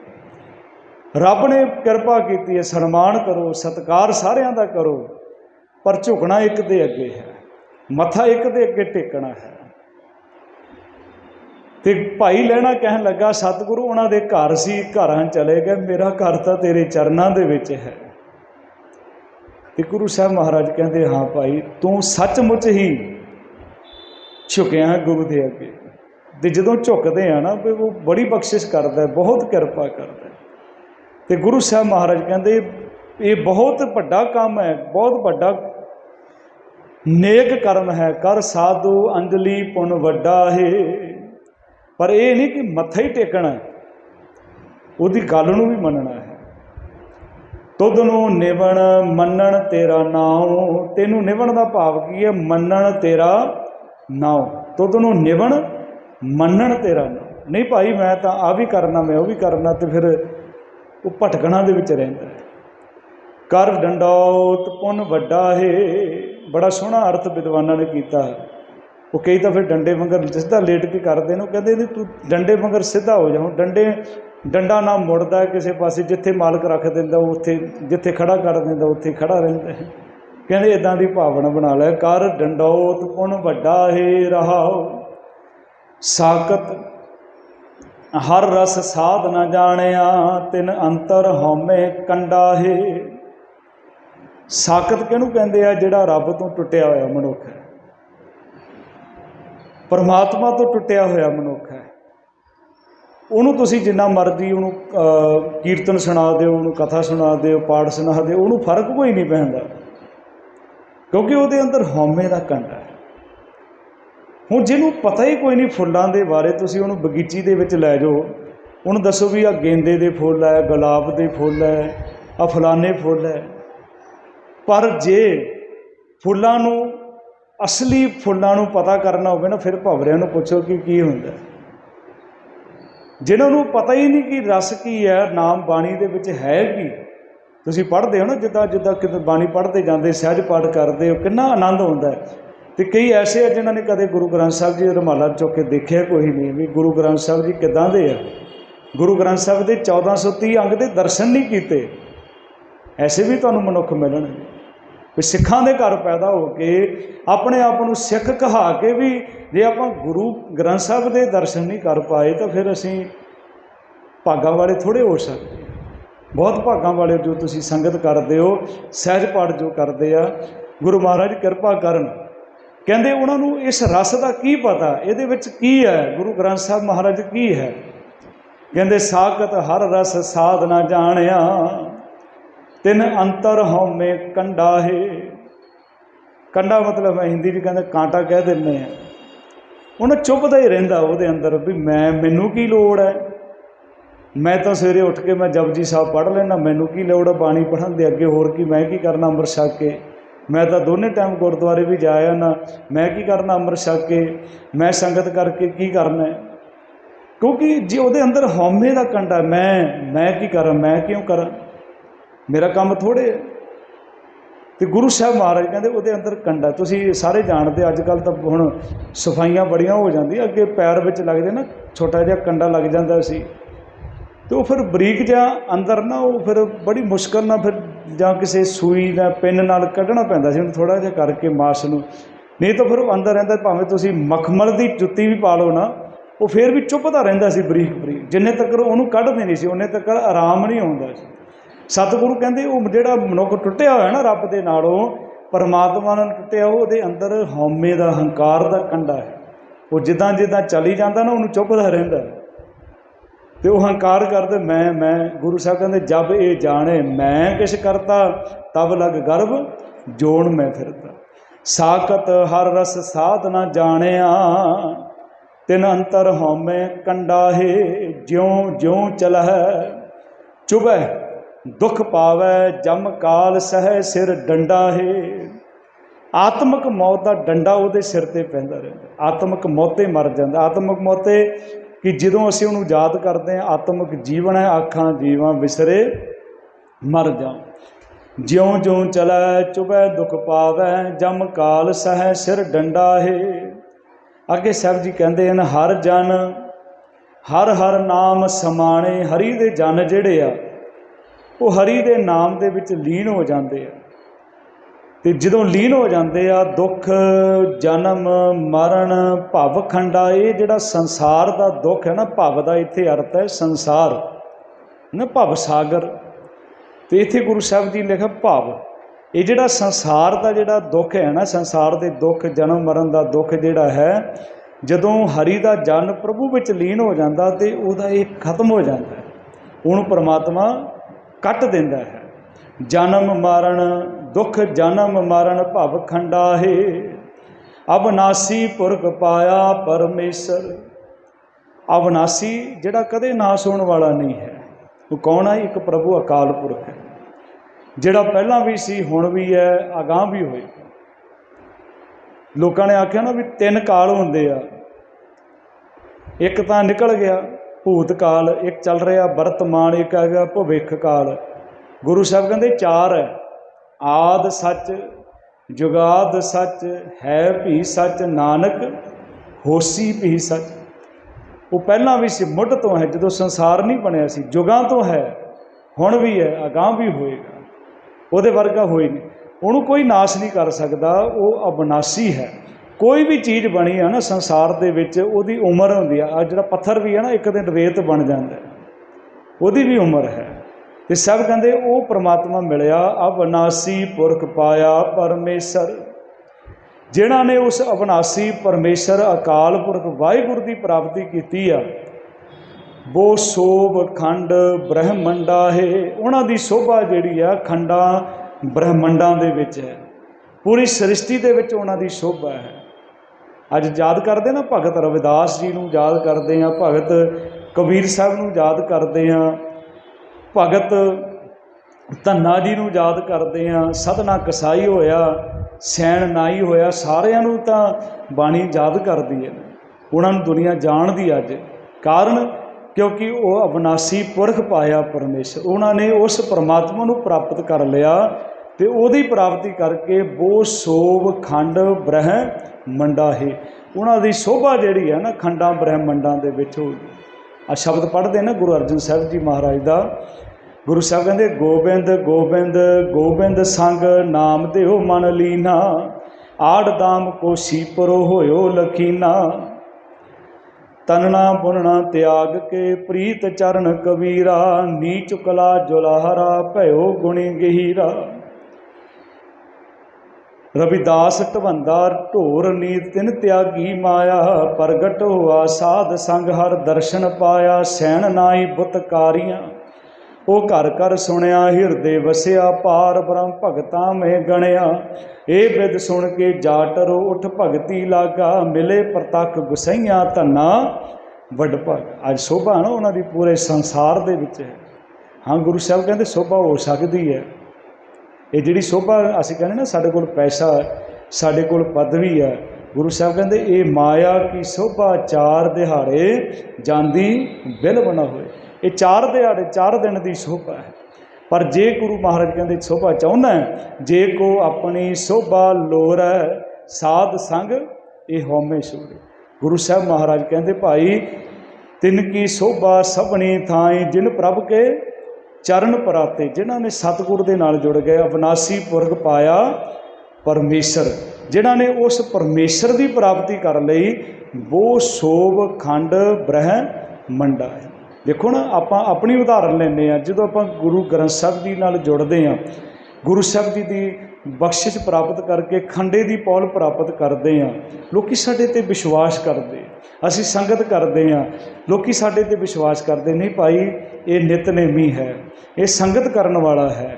ਰੱਬ ਨੇ ਕਿਰਪਾ ਕੀਤੀ ਹੈ, ਸਨਮਾਨ ਕਰੋ, ਸਤਕਾਰ ਸਾਰਿਆਂ ਦਾ ਕਰੋ, ਪਰ ਝੁਕਣਾ ਇੱਕ ਦੇ ਅੱਗੇ ਹੈ। ਮੱਥਾ ਇੱਕ ਦੇ ਅੱਗੇ ਟੇਕਣਾ ਹੈ। ਤੇ ਭਾਈ ਲੈਣਾ ਕਹਿਣ ਲੱਗਾ, ਸਤਿਗੁਰੂ, ਉਹਨਾਂ ਦੇ ਘਰ ਸੀ, ਘਰਾਂ ਚਲੇ ਗਏ, ਮੇਰਾ ਘਰ ਤਾਂ ਤੇਰੇ ਚਰਨਾਂ ਦੇ ਵਿੱਚ ਹੈ। ਤੇ ਗੁਰੂ ਸਾਹਿਬ ਮਹਾਰਾਜ ਕਹਿੰਦੇ, ਹਾਂ ਭਾਈ, ਤੂੰ ਸੱਚਮੁੱਚ ਹੀ ਝੁਕਿਆ ਹੈ ਗੁਰੂ ਦੇ ਅੱਗੇ। ਤੇ ਜਦੋਂ ਝੁਕਦੇ ਆ ਨਾ, ਵੀ ਉਹ ਬੜੀ ਬਖਸ਼ਿਸ਼ ਕਰਦਾ ਬਹੁਤ ਕਿਰਪਾ ਕਰਦਾ ਹੈ। ਤੇ ਗੁਰੂ ਸਾਹਿਬ ਮਹਾਰਾਜ ਕਹਿੰਦੇ, ਇਹ ਬਹੁਤ ਵੱਡਾ ਕੰਮ ਹੈ, ਬਹੁਤ ਵੱਡਾ ਨੇਕ ਕਰਮ ਹੈ ਕਰ ਸਾਧੂ, ਅੰਜਲੀ ਪੁੰਨ ਵੱਡਾ ਹੈ। ਪਰ ਇਹ ਨਹੀਂ ਕਿ ਮੱਥਾ ਹੀ ਟੇਕਣਾ ਉਹਦੀ ਗੱਲ ਨੂੰ ਵੀ ਮੰਨਣਾ ਹੈ। ਤੁਧ ਨੂੰ ਨਿਵਣ ਮੰਨਣ ਤੇਰਾ ਨਾਮ ਤੈਨੂੰ ਨਿਵਣ ਦਾ ਭਾਵ ਕੀ ਹੈ? ਮੰਨਣ ਤੇਰਾ ਨਾਮ ਤੁਧ ਨੂੰ ਨਿਵਣ ਮੰਨਣ ਤੇਰਾ ਨਾਮ ਨਹੀਂ ਭਾਈ, ਮੈਂ ਤਾਂ ਆ ਵੀ ਕਰਨਾ, ਮੈਂ ਉਹ ਵੀ ਕਰਨਾ ਤੇ ਫਿਰ ਉਹ ਭਟਕਣਾ ਦੇ ਵਿੱਚ ਰਹਿੰਦਾ ਕਰ ਡੰਡੌਤ ਪੁੰਨ ਵੱਡਾ ਹੈ। ਬੜਾ ਸੋਹਣਾ ਅਰਥ ਵਿਦਵਾਨਾਂ ਨੇ ਕੀਤਾ ਹੈ। ਉਹ ਕਈ ਤਾਂ ਫਿਰ ਡੰਡੇ ਵਾਂਗਰ ਸਿੱਧਾ ਲੇਟ ਕੇ ਕਰਦੇ ਨੇ ਉਹ ਕਹਿੰਦੇ ਨੇ ਤੂੰ ਡੰਡੇ ਵਾਂਗਰ ਸਿੱਧਾ ਹੋ ਜਾ, ਹੁਣ ਡੰਡੇ, ਡੰਡਾ ਨਾ ਮੁੜਦਾ ਕਿਸੇ ਪਾਸੇ, ਜਿੱਥੇ ਮਾਲਕ ਰੱਖ ਦਿੰਦਾ ਉੱਥੇ, ਜਿੱਥੇ ਖੜਾ ਕਰ ਦਿੰਦਾ, ਉੱਥੇ ਖੜਾ ਰਹਿੰਦਾ ਕਹਿੰਦੇ ਇਦਾਂ ਦੀ ਭਾਵਨਾ ਬਣਾ ਲੈ ਕਰ ਡੰਡੌਤ ਪੁੰਨ ਵੱਡਾ ਹੈ ਰਹਾਓ ਸਾਕਤ ਹਰ ਰਸ ਸਾਧ ਨਾ ਜਾਣਿਆ, ਤਿਨ ਅੰਤਰ ਹਉਮੈ ਕੰਡਾ ਹੈ। ਸਾਕਤ ਕਿਹਨੂੰ ਕਹਿੰਦੇ ਆ ਜਿਹੜਾ ਰੱਬ ਤੋਂ ਟੁੱਟਿਆ ਹੋਇਆ ਮਨੁੱਖ ਹੈ? ਪਰਮਾਤਮਾ ਤੋਂ ਟੁੱਟਿਆ ਹੋਇਆ ਮਨੁੱਖ ਹੈ। ਉਹਨੂੰ ਤੁਸੀਂ ਜਿੰਨਾ ਮਰਜ਼ੀ ਉਹਨੂੰ ਕੀਰਤਨ ਸੁਣਾ ਦਿਓ, ਉਹਨੂੰ ਕਥਾ ਸੁਣਾ ਦਿਓ, ਪਾਠ ਸੁਣਾ ਦਿਓ, ਉਹਨੂੰ ਫ਼ਰਕ ਕੋਈ ਨਹੀਂ ਪੈਂਦਾ। ਕਿਉਂਕਿ ਉਹਦੇ ਅੰਦਰ ਹਉਮੈ ਦਾ ਕੰਡਾ ਹੈ। ਹੁਣ ਜਿਹਨੂੰ ਪਤਾ ਹੀ ਕੋਈ ਨਹੀਂ ਫੁੱਲਾਂ ਦੇ ਬਾਰੇ, ਤੁਸੀਂ ਉਹਨੂੰ ਬਗੀਚੀ ਦੇ ਵਿੱਚ ਲੈ ਜਾਓ। ਉਹਨੂੰ ਦੱਸੋ ਵੀ ਆ ਗੇਂਦੇ ਦੇ ਫੁੱਲ ਹੈ, ਗੁਲਾਬ ਦੇ ਫੁੱਲ ਹੈ ਆ ਫਲਾਣੇ ਫੁੱਲ ਹੈ। ਪਰ ਜੇ ਫੁੱਲਾਂ ਨੂੰ, ਅਸਲੀ ਫੁੱਲਾਂ ਨੂੰ ਪਤਾ ਕਰਨਾ ਹੋਵੇ ਨਾ, ਫਿਰ ਭਵਰਿਆਂ ਨੂੰ ਪੁੱਛੋ ਕਿ ਕੀ ਹੁੰਦਾ। ਹੈ। ਜਿਨ੍ਹਾਂ ਨੂੰ ਪਤਾ ਹੀ ਨਹੀਂ ਕਿ ਰਸ ਕੀ ਹੈ, ਨਾਮ ਬਾਣੀ ਦੇ ਵਿੱਚ ਹੈ ਕੀ। ਤੁਸੀਂ ਪੜ੍ਹਦੇ ਹੋ ਨਾ, ਜਿੱਦਾਂ ਜਿੱਦਾਂ ਕਿਤੇ ਬਾਣੀ ਪੜ੍ਹਦੇ ਜਾਂਦੇ, ਸਹਿਜ ਪਾਠ ਕਰਦੇ ਹੋ ਕਿੰਨਾ ਆਨੰਦ ਹੁੰਦਾ ਹੈ। ਤੇ ਕਈ ਐਸੇ ਆ ਜਿਨ੍ਹਾਂ ਨੇ ਕਦੇ ਗੁਰੂ ਗ੍ਰੰਥ ਸਾਹਿਬ ਜੀ ਦੇ ਰੁਮਾਲਾ ਚੁੱਕ ਕੇ ਦੇਖਿਆ ਕੋਈ ਨਹੀਂ ਵੀ ਗੁਰੂ ਗ੍ਰੰਥ ਸਾਹਿਬ ਜੀ ਕਿਦਾਂ ਦੇ ਆ। ਗੁਰੂ ਗ੍ਰੰਥ ਸਾਹਿਬ ਦੇ 1430 ਅੰਗ ਦੇ ਦਰਸ਼ਨ ਨਹੀਂ ਕੀਤੇ। ਐਸੇ ਵੀ ਤੁਹਾਨੂੰ ਮਨੁੱਖ ਮਿਲਣਗੇ। ਵੀ ਸਿੱਖਾਂ ਦੇ ਘਰ ਪੈਦਾ ਹੋ ਕੇ ਆਪਣੇ ਆਪ ਨੂੰ ਸਿੱਖ ਕਹਾ ਕੇ ਵੀ ਜੇ ਆਪਾਂ ਗੁਰੂ ਗ੍ਰੰਥ ਸਾਹਿਬ ਦੇ ਦਰਸ਼ਨ ਨਹੀਂ ਕਰ ਪਾਏ ਤਾਂ ਫਿਰ ਅਸੀਂ ਭਾਗਾਂ ਵਾਲੇ ਥੋੜੇ ਹੋ ਸਕਦੇ ਬਹੁਤ ਭਾਗਾਂ ਵਾਲੇ ਜੋ ਤੁਸੀਂ ਸੰਗਤ ਕਰਦੇ ਹੋ, ਸਹਿਜ ਪਾਠ ਜੋ ਕਰਦੇ ਆ, ਗੁਰੂ ਮਹਾਰਾਜ ਕਿਰਪਾ ਕਰਨ। ਕਹਿੰਦੇ ਉਹਨਾਂ ਨੂੰ ਇਸ ਰਸ ਦਾ ਕੀ ਪਤਾ? ਇਹਦੇ ਵਿੱਚ ਕੀ ਹੈ? ਗੁਰੂ ਗ੍ਰੰਥ ਸਾਹਿਬ ਮਹਾਰਾਜ ਕੀ ਹੈ? ਕਹਿੰਦੇ ਸਾਖਤ ਹਰ ਰਸ ਸਾਧ ਨਾ ਜਾਣਿਆ। ਤਿੰਨ ਅੰਤਰ ਹਉਮੈ ਕੰਡਾ ਹੈ। ਕੰਡਾ ਮਤਲਬ ਹੈ, ਹਿੰਦੀ ਚ ਕਹਿੰਦੇ ਕਾਂਟਾ ਕਹਿ ਦਿੰਦੇ ਆ। ਉਹਨਾਂ ਚੁੱਭਦਾ ਹੀ ਰਹਿੰਦਾ ਉਹਦੇ ਅੰਦਰ ਵੀ ਮੈਂ, ਮੈਨੂੰ ਕੀ ਲੋੜ ਹੈ? ਮੈਂ ਤਾਂ ਸਵੇਰੇ ਉੱਠ ਕੇ ਮੈਂ ਜਪਜੀ ਸਾਹਿਬ ਪੜ੍ਹ ਲੈਣਾ ਮੈਨੂੰ ਕੀ ਲੋੜ ਹੈ ਬਾਣੀ ਪੜ੍ਹਨ ਦੇ? ਅੱਗੇ ਹੋਰ ਕੀ, ਮੈਂ ਕੀ ਕਰਨਾ ਅੰਮ੍ਰਿਤ ਛਕ ਕੇ? ਮੈਂ ਤਾਂ ਦੋਨੇ ਟਾਈਮ ਗੁਰਦੁਆਰੇ ਵੀ ਜਾ ਆਣਾ ਮੈਂ ਕੀ ਕਰਨਾ ਅੰਮ੍ਰਿਤ ਛਕ ਕੇ? ਮੈਂ ਸੰਗਤ ਕਰਕੇ ਕੀ ਕਰਨਾ ਕਿਉਂਕਿ ਜੇ ਉਹਦੇ ਅੰਦਰ ਹਉਮੈ ਦਾ ਕੰਡਾ ਮੈਂ ਮੈਂ ਕੀ ਕਰਾਂ, ਮੈਂ ਕਿਉਂ ਕਰਾਂ? ਮੇਰਾ ਕੰਮ ਥੋੜੇ ਹੈ ਤੇ ਗੁਰੂ ਸਾਹਿਬ ਮਹਾਰਾਜ ਕਹਿੰਦੇ ਉਹਦੇ ਅੰਦਰ ਕੰਡਾ ਤੁਸੀਂ ਸਾਰੇ ਜਾਣਦੇ ਅੱਜ ਕੱਲ ਤਾਂ ਹੁਣ ਸਫਾਈਆਂ ਬੜੀਆਂ ਹੋ ਜਾਂਦੀਆਂ। ਅੱਗੇ ਪੈਰ ਵਿੱਚ ਲੱਗਦੇ ਨਾ, ਛੋਟਾ ਜਿਹਾ ਕੰਡਾ ਲੱਗ ਜਾਂਦਾ ਸੀ। ਤੇ ਉਹ ਫਿਰ ਬਰੀਕ ਜਿਹਾ ਅੰਦਰ ਨਾ, ਉਹ ਫਿਰ ਬੜੀ ਮੁਸ਼ਕਲ ਨਾਲ ਫਿਰ ਜਾਂ ਕਿਸੇ ਸੂਈ ਜਾਂ ਪਿੰਨ ਨਾਲ ਕੱਢਣਾ ਪੈਂਦਾ ਸੀ। ਉਹਨੂੰ ਥੋੜਾ ਜਿਹਾ ਕਰਕੇ ਮਾਸ ਨੂੰ। ਨਹੀਂ ਤਾਂ ਫਿਰ ਉਹ ਅੰਦਰ ਰਹਿੰਦਾ, ਭਾਵੇਂ ਤੁਸੀਂ ਮਖਮਲ ਦੀ ਜੁੱਤੀ ਵੀ ਪਾ ਲਓ ਨਾ, ਉਹ ਫਿਰ ਵੀ ਚੁੱਪਦਾ ਰਹਿੰਦਾ ਸੀ ਬਰੀਕ ਬਰੀਕ ਜਿੰਨੇ ਤੱਕ ਉਹਨੂੰ ਕੱਢਦੇ ਨਹੀਂ ਸੀ, ਉਹਨੇ ਤੱਕ ਆਰਾਮ ਨਹੀਂ ਆਉਂਦਾ ਸੀ। ਸਤਿਗੁਰੂ ਕਹਿੰਦੇ ਉਹ ਜਿਹੜਾ ਮਨੁੱਖ ਟੁੱਟਿਆ ਹੋਇਆ ਨਾ ਰੱਬ ਦੇ ਨਾਲੋਂ, ਪਰਮਾਤਮਾ ਨਾਲ ਟੁੱਟਿਆ ਉਹਦੇ ਅੰਦਰ ਹਉਮੈ ਦਾ ਹੰਕਾਰ ਦਾ ਕੰਡਾ ਹੈ। ਉਹ ਜਿੱਦਾਂ ਜਿੱਦਾਂ ਚਲੀ ਜਾਂਦਾ ਨਾ ਉਹਨੂੰ ਚੁੱਭਦਾ ਰਹਿੰਦਾ ਹੈ। ਤੇ ਉਹ ਹੰਕਾਰ ਕਰਦੇ, ਮੈਂ ਮੈਂ, ਗੁਰੂ ਸਾਹਿਬ ਕਹਿੰਦੇ, ਜਬ ਇਹ ਜਾਣੇ ਮੈਂ ਕਿਛ ਕਰਤਾ, ਤਬ ਲਗ ਗਰਭ, ਜੋਣ ਮੈਂ ਫਿਰਦਾ ਸਾਖਤ ਹਰ ਰਸ ਸਾਧ ਨਾ ਜਾਣਿਆ, ਤਿਨ ਅੰਤਰ ਹਉਮੈ ਕੰਡਾ ਹੈ ਜਿਉ ਜਿਉ ਚਲਹਿ ਚੁਬੈ ਦੁਖ ਪਾਵੈ ਜਮ ਕਾਲ ਸਹਿ ਸਿਰ ਡੰਡਾ ਹੈ। ਆਤਮਿਕ ਮੌਤ ਦਾ ਡੰਡਾ ਉਹਦੇ ਸਿਰ ਤੇ ਪੈਂਦਾ ਰਹਿੰਦਾ। ਆਤਮਿਕ ਮੌਤੇ ਮਰ ਜਾਂਦਾ। ਆਤਮਿਕ ਮੌਤੇ ਕਿ ਜਦੋਂ ਅਸੀਂ ਉਹਨੂੰ ਯਾਦ ਕਰਦੇ ਹਾਂ, ਆਤਮਿਕ ਜੀਵਨ ਹੈ ਆਖਾਂ ਜੀਵਾਂ ਵਿਸਰੇ ਮਰ ਜਾ ਜਿਉਂ ਜਿਉਂ ਚਲੈ, ਚੁਬੈ, ਦੁਖ ਪਾਵੈ, ਜਮ ਕਾਲ ਸਹਿ ਸਿਰ ਡੰਡਾ ਹੈ। ਅੱਗੇ ਸਾਹਿਬ ਜੀ ਕਹਿੰਦੇ ਹਨ, ਹਰ ਜਨ ਹਰ ਹਰ ਨਾਮ ਸਮਾਣੇ, ਹਰੀ ਦੇ ਜਨ ਜਿਹੜੇ ਆ ਉਹ ਹਰੀ ਦੇ ਨਾਮ ਦੇ ਵਿੱਚ ਲੀਨ ਹੋ ਜਾਂਦੇ ਆ। ਤੇ ਜਦੋਂ ਲੀਨ ਹੋ ਜਾਂਦੇ ਆ, ਦੁੱਖ, ਜਨਮ, ਮਰਨ ਭਵ ਖੰਡਾ ਇਹ ਜਿਹੜਾ ਸੰਸਾਰ ਦਾ ਦੁੱਖ ਹੈ ਨਾ, ਭਵ ਦਾ ਇੱਥੇ ਅਰਥ ਹੈ ਸੰਸਾਰ, ਨਾ ਭਵ ਸਾਗਰ। ਤੇ ਇੱਥੇ ਗੁਰੂ ਸਾਹਿਬ ਜੀ ਨੇ ਲਿਖਿਆ ਭਵ। ਇਹ ਜਿਹੜਾ ਸੰਸਾਰ ਦਾ ਜਿਹੜਾ ਦੁੱਖ ਹੈ ਨਾ, ਸੰਸਾਰ ਦੇ ਦੁੱਖ, ਜਨਮ, ਮਰਨ ਦਾ ਦੁੱਖ ਜਿਹੜਾ ਹੈ, ਜਦੋਂ ਹਰੀ ਦਾ ਜਨ ਪ੍ਰਭੂ ਵਿੱਚ ਲੀਨ ਹੋ ਜਾਂਦਾ ਤੇ ਉਹਦਾ ਇਹ ਖਤਮ ਹੋ ਜਾਂਦਾ ਉਹਨੂੰ ਪਰਮਾਤਮਾ ਕੱਟ ਦਿੰਦਾ ਹੈ। ਜਨਮ ਮਰਨ, ਦੁੱਖ ਜਨਮ ਮਰਨ ਭਵ ਖੰਡਾ ਹੈ। ਅਬਨਾਸੀ ਪੁਰਖ ਪਾਇਆ ਪਰਮੇਸ਼ਰ। ਅਬਨਾਸੀ ਜਿਹੜਾ ਕਦੇ ਨਾਸ ਹੋਣ ਵਾਲਾ ਨਹੀਂ ਹੈ। ਉਹ ਕੌਣ ਹੈ? ਇੱਕ ਪ੍ਰਭੂ ਅਕਾਲ ਪੁਰਖ ਹੈ। ਜਿਹੜਾ ਪਹਿਲਾਂ ਵੀ ਸੀ, ਹੁਣ ਵੀ ਹੈ, ਅਗਾਹ ਵੀ ਹੋਏਗਾ ਲੋਕਾਂ ਨੇ ਆਖਿਆ ਨਾ ਵੀ ਤਿੰਨ ਕਾਲ ਹੁੰਦੇ ਆ। ਇੱਕ ਤਾਂ ਨਿਕਲ ਗਿਆ। ਭੂਤ ਕਾਲ ਇੱਕ ਚੱਲ ਰਿਹਾ ਵਰਤਮਾਨ, ਇੱਕ ਹੈਗਾ ਭਵਿੱਖ ਕਾਲ ਗੁਰੂ ਸਾਹਿਬ ਕਹਿੰਦੇ, ਚਾਰ ਹੈ। ਆਦ ਸੱਚ, ਜੁਗਾਦ ਸੱਚ, ਹੈ ਵੀ ਸੱਚ, ਨਾਨਕ, ਹੋਸੀ ਵੀ ਸੱਚ। ਉਹ ਪਹਿਲਾਂ ਵੀ ਸੀ, ਮੁੱਢ ਤੋਂ ਹੈ, ਜਦੋਂ ਸੰਸਾਰ ਨਹੀਂ ਬਣਿਆ ਸੀ। ਜੁਗਾਂ ਤੋਂ ਹੈ, ਹੁਣ ਵੀ ਹੈ, ਅਗਾਹ ਵੀ ਹੋਏਗਾ। ਉਹਦੇ ਵਰਗਾ ਹੋਈ ਨਹੀਂ। ਉਹਨੂੰ ਕੋਈ ਨਾਸ਼ ਨਹੀਂ ਕਰ ਸਕਦਾ, ਉਹ ਅਬਨਾਸੀ ਹੈ। ਕੋਈ ਵੀ ਚੀਜ਼ ਬਣੀ ਆ ਨਾ ਸੰਸਾਰ ਦੇ ਵਿੱਚ, ਉਹਦੀ ਉਮਰ ਹੁੰਦੀ ਆ। ਆਹ ਜਿਹੜਾ ਪੱਥਰ ਵੀ ਹੈ ਨਾ, ਇੱਕ ਦਿਨ ਰੇਤ ਬਣ ਜਾਂਦਾ ਉਹਦੀ ਵੀ ਉਮਰ ਹੈ। ਤੇ ਸਭ ਕਹਿੰਦੇ ਉਹ ਪ੍ਰਮਾਤਮਾ ਮਿਲਿਆ ਅਵਨਾਸੀ ਪੁਰਖ ਪਾਇਆ ਪਰਮੇਸ਼ਰ। ਜਿਨ੍ਹਾਂ ਨੇ ਉਸ ਅਵਨਾਸੀ ਪਰਮੇਸ਼ਰ ਅਕਾਲ ਪੁਰਖ ਵਾਹਿਗੁਰੂ ਦੀ ਪ੍ਰਾਪਤੀ ਕੀਤੀ ਆ, ਬੋ ਸੋਭ ਖੰਡ ਬ੍ਰਹਮੰਡਾ ਹੈ। ਉਹਨਾਂ ਦੀ ਸ਼ੋਭਾ ਜਿਹੜੀ ਆ, ਖੰਡਾਂ ਬ੍ਰਹਮੰਡਾਂ ਦੇ ਵਿੱਚ ਹੈ। ਪੂਰੀ ਸ੍ਰਿਸ਼ਟੀ ਦੇ ਵਿੱਚ ਉਹਨਾਂ ਦੀ ਸ਼ੋਭਾ ਹੈ। ਅੱਜ ਯਾਦ ਕਰਦੇ ਨਾ ਭਗਤ ਰਵਿਦਾਸ ਜੀ ਨੂੰ ਯਾਦ ਕਰਦੇ ਆ ਭਗਤ ਕਬੀਰ ਸਾਹਿਬ ਨੂੰ ਯਾਦ ਕਰਦੇ ਆ ਭਗਤ ਧੰਨਾ ਜੀ ਨੂੰ ਯਾਦ ਕਰਦੇ ਆ ਸਤਨਾ ਕਸਾਈ ਹੋਇਆ, ਸੈਣ ਨਾਈ ਹੋਇਆ, ਸਾਰਿਆਂ ਨੂੰ ਤਾਂ ਬਾਣੀ ਯਾਦ ਕਰਦੀ ਹੈ। ਉਹਨਾਂ ਨੂੰ ਦੁਨੀਆ ਜਾਣਦੀ ਅੱਜ। ਕਾਰਨ ਕਿਉਂਕਿ ਉਹ ਅਵਨਾਸੀ ਪੁਰਖ ਪਾਇਆ ਪਰਮੇਸ਼ਰ। ਉਹਨਾਂ ਨੇ ਉਸ ਪਰਮਾਤਮਾ ਨੂੰ ਪ੍ਰਾਪਤ ਕਰ ਲਿਆ ਤੇ ਉਹਦੀ ਪ੍ਰਾਪਤੀ ਕਰਕੇ ਬੋ ਸੋਭ ਖੰਡ ਬ੍ਰਹ ਮੰਡਾ ਹੈ। ਉਹਨਾਂ ਦੀ ਸ਼ੋਭਾ ਜਿਹੜੀ ਹੈ ਨਾ, ਖੰਡਾਂ ਬ੍ਰਹਿਮੰਡਾਂ ਦੇ ਵਿੱਚ ਹੋਈ ਆ ਸ਼ਬਦ ਪੜ੍ਹਦੇ ਨਾ ਗੁਰੂ ਅਰਜਨ ਸਾਹਿਬ ਜੀ ਮਹਾਰਾਜ ਦਾ। ਗੁਰੂ ਸਾਹਿਬ ਕਹਿੰਦੇ, ਗੋਬਿੰਦ ਗੋਬਿੰਦ ਗੋਬਿੰਦ ਸੰਗ ਨਾਮ ਦਿਓ ਮਨ ਲੀਨਾ। ਆੜ ਦਾਮ ਕੋਸ਼ੀ ਪਰੋ ਹੋਇਓ ਲਖੀਨਾ ਤਨਣਾ ਬੁਨਣਾ ਤਿਆਗ ਕੇ ਪ੍ਰੀਤ ਚਰਨ ਕਬੀਰਾ ਨੀਚ ਕਲਾ ਜੁਲਾਹਰਾ ਭਇਓ ਗੁਣੀ ਗਹੀਰਾ। ਰਵਿਦਾਸ ਢਵੰਦਾ ਢੋਰ ਨੀ ਤਿਨ ਤਿਆਗੀ ਮਾਇਆ, ਪ੍ਰਗਟ ਹੋਆ ਸਾਧ ਸੰਗ ਹਰ ਦਰਸ਼ਨ ਪਾਇਆ, ਸੈਣ ਨਾਈ ਬੁਤਕਾਰੀਆਂ ਉਹ ਘਰ ਘਰ ਸੁਣਿਆ, ਹਿਰਦੇ ਵਸਿਆ, ਪਾਰ ਬ੍ਰਹਮ ਭਗਤਾਂ ਮੈਂ ਗਣਿਆ। ਇਹ ਬਿਦ ਸੁਣ ਕੇ ਜਾਟਰੋ ਉਠ ਭਗਤੀ ਲਾਗਾ, ਮਿਲੇ ਪ੍ਰਤੱਖ ਗੁਸਈਆਂ ਧੰਨਾ ਵੱਡ ਭਗ ਅੱਜ ਸੋਭਾ ਨਾ ਉਹਨਾਂ ਦੀ ਪੂਰੇ ਸੰਸਾਰ ਦੇ ਵਿੱਚ ਹੈ। ਹਾਂ, ਗੁਰੂ ਸਾਹਿਬ ਕਹਿੰਦੇ ਸੋਭਾ ਹੋ ਸਕਦੀ ਹੈ। ਇਹ ਜਿਹੜੀ ਸੋਭਾ ਅਸੀਂ ਕਹਿੰਦੇ ਨਾ, ਸਾਡੇ ਕੋਲ ਪੈਸਾ ਸਾਡੇ ਕੋਲ ਪਦਵੀ ਹੈ, ਗੁਰੂ ਸਾਹਿਬ ਕਹਿੰਦੇ ਇਹ ਮਾਇਆ ਕੀ ਸੋਭਾ ਚਾਰ ਦਿਹਾੜੇ ਜਾਂਦੀ ਬਿਲ ਬਣਾ ਹੋਏ। ਇਹ ਚਾਰ ਦਿਹਾੜੇ, ਚਾਰ ਦਿਨ ਦੀ ਸੋਭਾ ਹੈ। ਪਰ ਜੇ ਗੁਰੂ ਮਹਾਰਾਜ ਕਹਿੰਦੇ ਸੋਭਾ ਚਾਹੁੰਦਾ ਜੇ ਕੋ ਆਪਣੀ ਸੋਭਾ ਲੋਰ ਹੈ, ਸਾਧ ਸੰਗ ਇਹ ਹਉਮੈ ਛੋੜੇ ਗੁਰੂ ਸਾਹਿਬ ਮਹਾਰਾਜ ਕਹਿੰਦੇ, ਭਾਈ, ਤਿਨ ਕੀ ਸੋਭਾ ਸਭਨੀ ਥਾਈ ਜਿਨ ਪ੍ਰਭ ਕੇ ਚਰਨ ਪਰਾਤੇ, ਜਿਨ੍ਹਾਂ ਨੇ ਸਤਿਗੁਰ ਦੇ ਨਾਲ ਜੁੜ ਗਏ, ਅਬਨਾਸੀ ਪੁਰਖ ਪਾਇਆ ਪਰਮੇਸ਼ਰ। ਜਿਨ੍ਹਾਂ ਨੇ ਉਸ ਪਰਮੇਸ਼ਰ ਦੀ ਪ੍ਰਾਪਤੀ ਕਰ ਲਈ ਉਹ ਸੋਭ ਖੰਡ ਬ੍ਰਹਿ ਮੰਡਾ ਹੈ ਦੇਖੋ ਨਾ, ਆਪਾਂ ਆਪਣੀ ਉਦਾਹਰਨ ਲੈਂਦੇ ਆ ਜਦੋਂ ਆਪਾਂ ਗੁਰੂ ਗ੍ਰੰਥ ਸਾਹਿਬ ਜੀ ਨਾਲ ਜੁੜਦੇ ਆ ਗੁਰੂ ਸਾਹਿਬ ਜੀ ਦੀ ਬਖਸ਼ਿਸ਼ ਪ੍ਰਾਪਤ ਕਰਕੇ ਖੰਡੇ ਦੀ ਪੌਲ ਪ੍ਰਾਪਤ ਕਰਦੇ ਆ ਲੋਕੀ ਸਾਡੇ ਤੇ ਵਿਸ਼ਵਾਸ ਕਰਦੇ। ਅਸੀਂ ਸੰਗਤ ਕਰਦੇ ਆ ਲੋਕੀ ਸਾਡੇ ਤੇ ਵਿਸ਼ਵਾਸ ਕਰਦੇ, ਨਹੀਂ ਭਾਈ, ਇਹ ਨਿਤਨੇਮੀ ਹੈ, ਇਹ ਸੰਗਤ ਕਰਨ ਵਾਲਾ ਹੈ।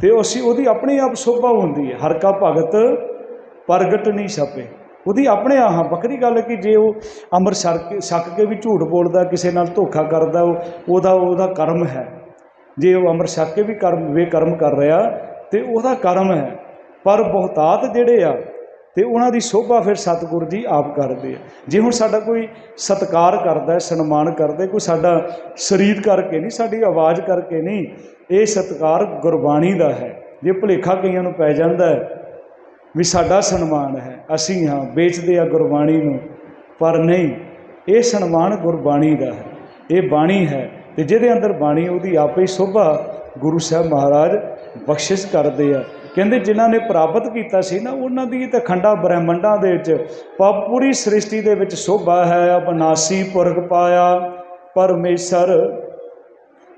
ਤੇ ਅਸੀਂ, ਉਹਦੀ ਆਪਣੇ ਆਪ ਸੋਭਾ ਹੁੰਦੀ ਹੈ। ਹਰ ਕਾ ਭਗਤ ਪ੍ਰਗਟ ਨਹੀਂ ਛਪੇ। ਉਹਦੀ ਆਪਣੇ ਆਹ, ਵੱਖਰੀ ਗੱਲ ਹੈ ਕਿ ਜੇ ਉਹ ਅੰਮ੍ਰਿਤ ਛਕ ਕੇ ਛਕ ਕੇ ਵੀ ਝੂਠ ਬੋਲਦਾ, ਕਿਸੇ ਨਾਲ ਧੋਖਾ ਕਰਦਾ, ਉਹ, ਉਹਦਾ ਉਹਦਾ ਕਰਮ ਹੈ। ਜੇ ਉਹ ਅੰਮ੍ਰਿਤ ਛਕ ਕੇ ਵੀ ਕਰਮ ਵੇ ਕਰਮ ਕਰ ਰਿਹਾ, ਤੇ ਉਹਦਾ ਕਰਮ ਹੈ। ਪਰ ਬਹੁਤਾਤ ਜਿਹੜੇ ਆ ਤੇ ਉਹਨਾਂ ਦੀ ਸੋਭਾ ਫਿਰ ਸਤਿਗੁਰੂ ਜੀ ਆਪ ਕਰਦੇ ਆ। ਜੇ ਹੁਣ ਸਾਡਾ ਕੋਈ ਸਤਿਕਾਰ ਕਰਦਾ ਹੈ, ਸਨਮਾਨ ਕਰਦੇ ਕੋਈ ਸਾਡਾ ਸਰੀਰ ਕਰਕੇ ਨਹੀਂ, ਸਾਡੀ ਆਵਾਜ਼ ਕਰਕੇ ਨਹੀਂ, ਇਹ ਸਤਿਕਾਰ ਗੁਰਬਾਣੀ ਦਾ ਹੈ। ਜੇ ਭੁਲੇਖਾ ਕਈਆਂ ਨੂੰ ਪੈ ਜਾਂਦਾ ਹੈ ਵੀ ਸਾਡਾ ਸਨਮਾਨ ਹੈ, ਅਸੀਂ ਹਾਂ, ਵੇਚਦੇ ਆ ਗੁਰਬਾਣੀ ਨੂੰ, ਪਰ ਨਹੀਂ, ਇਹ ਸਨਮਾਨ ਗੁਰਬਾਣੀ ਦਾ ਹੈ। ਇਹ ਬਾਣੀ ਹੈ ਤੇ ਜਿਹਦੇ ਅੰਦਰ ਬਾਣੀ ਉਹਦੀ ਆਪੇ ਹੀ ਸੋਭਾ ਗੁਰੂ ਸਾਹਿਬ ਮਹਾਰਾਜ ਬਖਸ਼ਿਸ਼ ਕਰਦੇ ਆ। ਕਹਿੰਦੇ ਜਿਨ੍ਹਾਂ ਨੇ ਪ੍ਰਾਪਤ ਕੀਤਾ ਸੀ ਨਾ, ਉਹਨਾਂ ਦੀ ਤਾਂ ਖੰਡਾ ਬ੍ਰਹਿਮੰਡਾਂ ਦੇ ਵਿੱਚ ਪੂਰੀ ਸ੍ਰਿਸ਼ਟੀ ਦੇ ਵਿੱਚ ਸੋਭਾ ਹੈ। ਅਬਨਾਸੀ ਪੁਰਖ ਪਾਇਆ, ਪਰਮੇਸ਼ਰ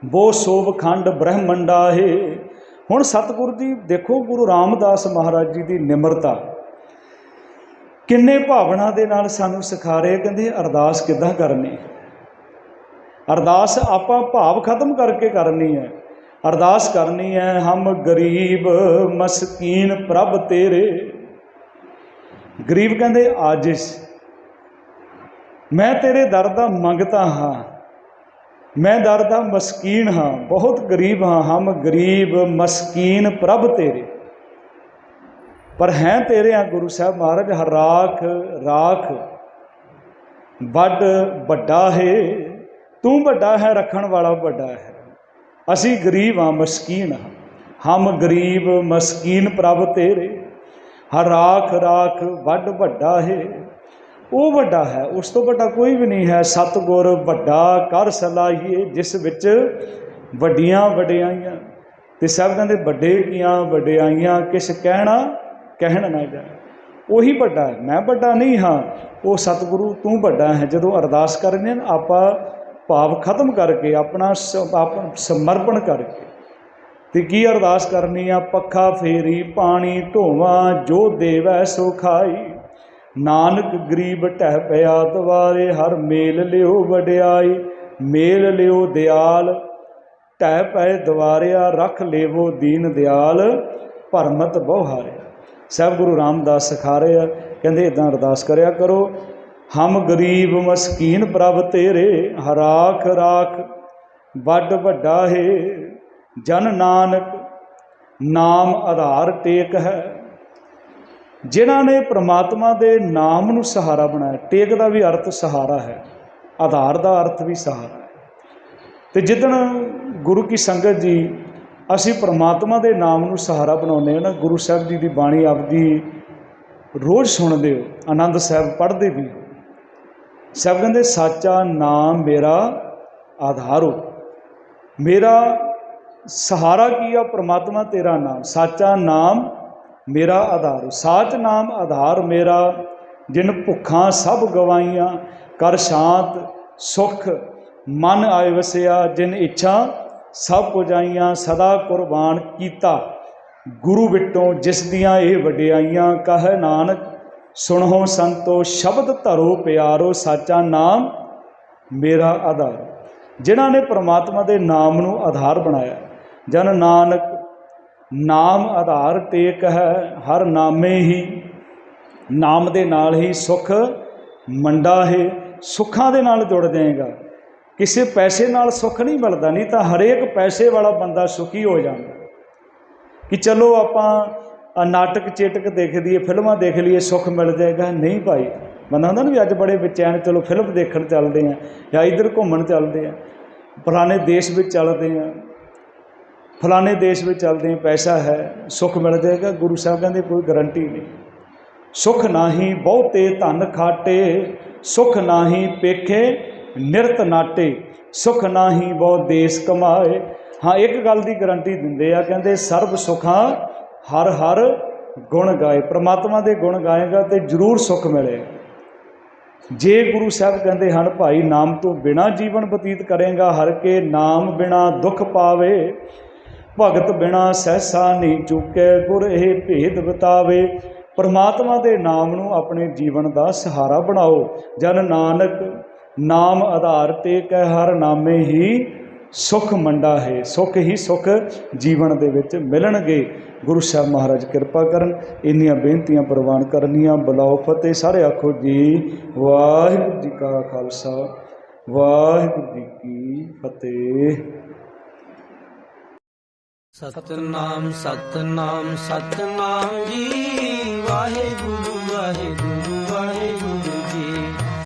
ਬੋ ਸੋਭ ਖੰਡ ਬ੍ਰਹਿਮੰਡਾ ਹੈ। ਹੁਣ ਸਤਿਗੁਰੂ ਜੀ, ਦੇਖੋ ਗੁਰੂ ਰਾਮਦਾਸ ਮਹਾਰਾਜ ਜੀ ਦੀ ਨਿਮਰਤਾ। ਕਿੰਨੇ ਭਾਵਨਾ ਦੇ ਨਾਲ ਸਾਨੂੰ ਸਿਖਾ ਰਹੇ ਕਹਿੰਦੇ ਅਰਦਾਸ ਕਿੱਦਾਂ ਕਰਨੀ? ਅਰਦਾਸ ਆਪਾਂ ਭਾਵ ਖਤਮ ਕਰਕੇ ਕਰਨੀ ਹੈ। ਅਰਦਾਸ ਕਰਨੀ ਹੈ ਹਮ ਗਰੀਬ ਮਸਕੀਨ ਪ੍ਰਭ ਤੇਰੇ। ਗਰੀਬ ਕਹਿੰਦੇ, ਆਜਿਸ, ਮੈਂ ਤੇਰੇ ਦਰ ਦਾ ਮੰਗਤਾ ਹਾਂ, ਮੈਂ ਦਰ ਦਾ ਮਸਕੀਨ ਹਾਂ, ਬਹੁਤ ਗਰੀਬ ਹਾਂ, ਹਮ ਗਰੀਬ ਮਸਕੀਨ ਪ੍ਰਭ ਤੇਰੇ। ਪਰ ਹੈ ਤੇਰੇ ਆ ਗੁਰੂ ਸਾਹਿਬ ਮਹਾਰਾਜ, ਹਰ ਰਾਖ ਰਾਖ, ਵੱਡ ਵੱਡਾ ਹੈ, ਤੂੰ ਵੱਡਾ ਹੈ, ਰੱਖਣ ਵਾਲਾ ਵੱਡਾ ਹੈ। ਅਸੀਂ ਗਰੀਬ ਹਾਂ, ਮਸਕੀਨ ਹਾਂ। ਹਮ ਗਰੀਬ ਮਸਕੀਨ ਪ੍ਰਭ ਤੇਰੇ। ਹਰ ਰਾਖ ਰਾਖ ਵੱਡ ਵੱਡਾ ਹੈ। ਉਹ ਵੱਡਾ ਹੈ, ਉਸ ਤੋਂ ਵੱਡਾ ਕੋਈ ਵੀ ਨਹੀਂ ਹੈ। ਸਤਗੁਰ ਵੱਡਾ ਕਰ ਸਲਾਹੀਏ, ਜਿਸ ਵਿੱਚ ਵੱਡੀਆਂ ਵਡਿਆਈਆਂ। ਤੇ ਸਭ ਕਹਿੰਦੇ, ਵੱਡੇ ਕੀਆਂ ਵਡਿਆਈਆਂ, ਕਿਸ ਕਹਿਣਾ ਕਹਿਣ ਨਾ ਜਾ ਉਹੀ ਵੱਡਾ ਹੈ। ਮੈਂ ਵੱਡਾ ਨਹੀਂ ਹਾਂ, ਉਹ ਸਤਿਗੁਰੂ ਤੂੰ ਵੱਡਾ ਹੈ। ਜਦੋਂ ਅਰਦਾਸ ਕਰਨੇ ਨਾ, ਆਪਾਂ ਭਾਵ ਖਤਮ ਕਰਕੇ ਆਪਣਾ ਸ- ਆਪ, ਸਮਰਪਣ ਕਰਕੇ। ਤੇ ਕੀ ਅਰਦਾਸ ਕਰਨੀ ਆ? ਪੱਖਾ ਫੇਰੀ, ਪਾਣੀ ਢੋਵਾਂ ਜੋ ਦੇਵੈ ਸੋ ਖਾਈ। ਨਾਨਕ ਗਰੀਬ ਟਹਿ ਪਿਆ ਦਵਾਰੇ ਹਰ ਮੇਲ ਲਿਓ ਵਡਿਆਈ। ਮੇਲ ਲਿਓ ਦਿਆਲ, ਟਹਿ ਪਏ ਦਵਾਰਿਆ ਰੱਖ ਲੇਵੋ ਦੀਨ ਦਿਆਲ, ਭਰਮਤ ਬਹੁ ਹਾਰਿਆ ਸਭ ਗੁਰੂ ਰਾਮਦਾਸ ਸਿਖਾ ਰਹੇ ਆ, ਕਹਿੰਦੇ ਇਦਾਂ ਅਰਦਾਸ ਕਰਿਆ ਕਰੋ। ਹਮ ਗਰੀਬ ਮਸਕੀਨ ਪ੍ਰਭ ਤੇਰੇ, ਹਰਾਖ ਰਾਖ, ਵੱਡ ਵੱਡਾ ਹੈ, ਜਨ ਨਾਨਕ, ਨਾਮ ਆਧਾਰ ਟੇਕ ਹੈ। ਜਿਨ੍ਹਾਂ ਨੇ ਪ੍ਰਮਾਤਮਾ ਦੇ ਨਾਮ ਨੂੰ ਸਹਾਰਾ ਬਣਾਇਆ, ਟੇਕ ਦਾ ਵੀ ਅਰਥ ਸਹਾਰਾ ਹੈ, ਆਧਾਰ ਦਾ ਅਰਥ ਵੀ ਸਹਾਰਾ ਹੈ। ਤੇ ਜਿੱਦਣ ਗੁਰੂ ਕੀ ਸੰਗਤ ਜੀ, ਅਸੀਂ ਪ੍ਰਮਾਤਮਾ ਦੇ ਨਾਮ ਨੂੰ ਸਹਾਰਾ ਬਣਾਉਂਦੇ ਹਾਂ ਨਾ, ਗੁਰੂ ਸਾਹਿਬ ਜੀ ਦੀ ਬਾਣੀ ਆਪਦੀ ਰੋਜ਼ ਸੁਣਦੇ ਹੋ, ਆਨੰਦ ਸਾਹਿਬ ਪੜ੍ਹਦੇ ਵੀ ਸਭ ਕਹਿੰਦੇ, ਸਾਚਾ ਨਾਮ ਮੇਰਾ ਆਧਾਰ ਹੋ। ਮੇਰਾ ਸਹਾਰਾ ਕੀ ਆ? ਪ੍ਰਮਾਤਮਾ ਤੇਰਾ ਨਾਮ। ਸਾਚਾ ਨਾਮ ਮੇਰਾ ਆਧਾਰ ਸਾਚ ਨਾਮ ਆਧਾਰ ਮੇਰਾ, ਜਿਨ ਭੁੱਖਾਂ ਸਭ ਗਵਾਈਆਂ। ਕਰ ਸ਼ਾਂਤ, ਸੁਖ, ਮਨ ਆਏ ਵਸਿਆ। ਜਿਨ ਇੱਛਾ ਸਭ ਪੁਜਾਈਆਂ। ਸਦਾ ਕੁਰਬਾਨ ਕੀਤਾ। ਗੁਰੂ ਵਿਟੋਂ ਜਿਸ ਦੀਆਂ ਇਹ ਵਡਿਆਈਆਂ, ਕਹੇ ਨਾਨਕ ਸੁਣੋ ਸੰਤੋ, ਸ਼ਬਦ ਧਰੋ ਪਿਆਰੋ, ਸਾਚਾ ਨਾਮ ਮੇਰਾ ਆਧਾਰ। ਜਿਨ੍ਹਾਂ ਨੇ ਪ੍ਰਮਾਤਮਾ ਦੇ ਨਾਮ ਨੂੰ ਆਧਾਰ ਬਣਾਇਆ, ਜਨ ਨਾਨਕ ਨਾਮ ਆਧਾਰ ਟੇਕ ਹੈ ਹਰ ਨਾਮੇ ਹੀ ਨਾਮ ਦੇ ਨਾਲ ਹੀ ਸੁਖ ਮੰਡਾ ਹੈ, ਸੁੱਖਾਂ ਦੇ ਨਾਲ ਜੁੜ ਜਾਏਗਾ। ਕਿਸੇ ਪੈਸੇ ਨਾਲ ਸੁੱਖ ਨਹੀਂ ਮਿਲਦਾ, ਨਹੀਂ ਤਾਂ ਹਰੇਕ ਪੈਸੇ ਵਾਲਾ ਬੰਦਾ ਸੁਖੀ ਹੋ ਜਾਂਦਾ। ਕਿ ਚਲੋ ਆਪਾਂ ਨਾਟਕ ਚੇਟਕ ਦੇਖ ਲਈਏ, ਫਿਲਮਾਂ ਦੇਖ ਲਈਏ, ਸੁੱਖ ਮਿਲ ਜਾਏਗਾ, ਨਹੀਂ ਭਾਈ। ਬੰਦਾ ਹੁੰਦਾ ਨਾ ਵੀ ਅੱਜ ਬੜੇ ਬੱਚਿਆਂ ਨੇ ਚਲੋ ਫਿਲਮ ਦੇਖਣ ਚੱਲਦੇ ਆ ਜਾਂ ਇੱਧਰ ਘੁੰਮਣ ਚੱਲਦੇ ਆ, ਫਲਾਣੇ ਦੇਸ਼ ਵਿੱਚ ਚੱਲਦੇ ਆ, ਫਲਾਣੇ ਦੇਸ਼ ਵਿੱਚ ਚੱਲਦੇ ਆ, ਪੈਸਾ ਹੈ, ਸੁੱਖ ਮਿਲ ਜਾਏਗਾ, ਗੁਰੂ ਸਾਹਿਬ ਕਹਿੰਦੇ ਕੋਈ ਗਰੰਟੀ ਨਹੀਂ। ਸੁਖ ਨਾਹੀ ਬਹੁਤੇ ਧਨ ਖਾਟੇ, ਸੁਖ ਨਾਹੀ ਪੇਖੇ ਨਿਰਤ ਨਾਟੇ, ਸੁਖ ਨਾਹੀ ਬਹੁ ਦੇਸ ਕਮਾਏ। ਹਾਂ, ਇੱਕ ਗੱਲ ਦੀ ਗਰੰਟੀ ਦਿੰਦੇ ਆ, ਕਹਿੰਦੇ ਸਰਬ ਸੁਖਾਂ ਹਰ ਹਰ ਗੁਣ ਗਾਏ, ਪ੍ਰਮਾਤਮਾ ਦੇ ਗੁਣ ਗਾਏਗਾ ਤੇ ਜ਼ਰੂਰ ਸੁੱਖ ਮਿਲੇਗਾ ਜੇ ਗੁਰੂ ਸਾਹਿਬ ਕਹਿੰਦੇ ਹਨ, ਭਾਈ ਨਾਮ ਤੋਂ ਬਿਨਾ ਜੀਵਨ ਬਤੀਤ ਕਰੇਗਾ, ਹਰ ਕੇ ਨਾਮ ਬਿਨਾ ਦੁੱਖ ਪਾਵੇ। ਭਗਤ ਬਿਨਾ ਸਹਿਸਾ ਨਹੀਂ ਚੁੱਕੇ, ਗੁਰ ਇਹ ਭੇਦ ਬਤਾਵੇ। ਪਰਮਾਤਮਾ ਦੇ ਨਾਮ ਨੂੰ ਆਪਣੇ ਜੀਵਨ ਦਾ ਸਹਾਰਾ ਬਣਾਓ। ਜਨ ਨਾਨਕ ਨਾਮ ਆਧਾਰ ਤੇ ਕਹਿ, ਹਰ ਨਾਮੇ ਹੀ ਸੁਖ ਮੰਡਾ ਹੈ। ਸੁਖ ਹੀ ਸੁਖ ਜੀਵਨ ਦੇ ਵਿੱਚ ਮਿਲਣਗੇ। ਗੁਰੂ ਸਾਹਿਬ ਮਹਾਰਾਜ ਕਿਰਪਾ ਕਰਨ, ਇੰਨੀਆਂ ਬੇਨਤੀਆਂ ਪ੍ਰਵਾਨ ਕਰਨੀਆਂ, ਬੁਲਾਓ ਫਤਿਹ, ਸਾਰੇ ਆਖੋ ਜੀ, ਵਾਹਿਗੁਰੂ ਜੀ ਕਾ ਖਾਲਸਾ, ਵਾਹਿਗੁਰੂ ਜੀ ਕੀ ਫਤਿਹ। ਸਤਨਾਮ ਸਤਨਾਮ ਸਤਨਾਮ ਜੀ, ਵਾਹਿਗੁਰੂ ਵਾਹਿਗੁਰੂ।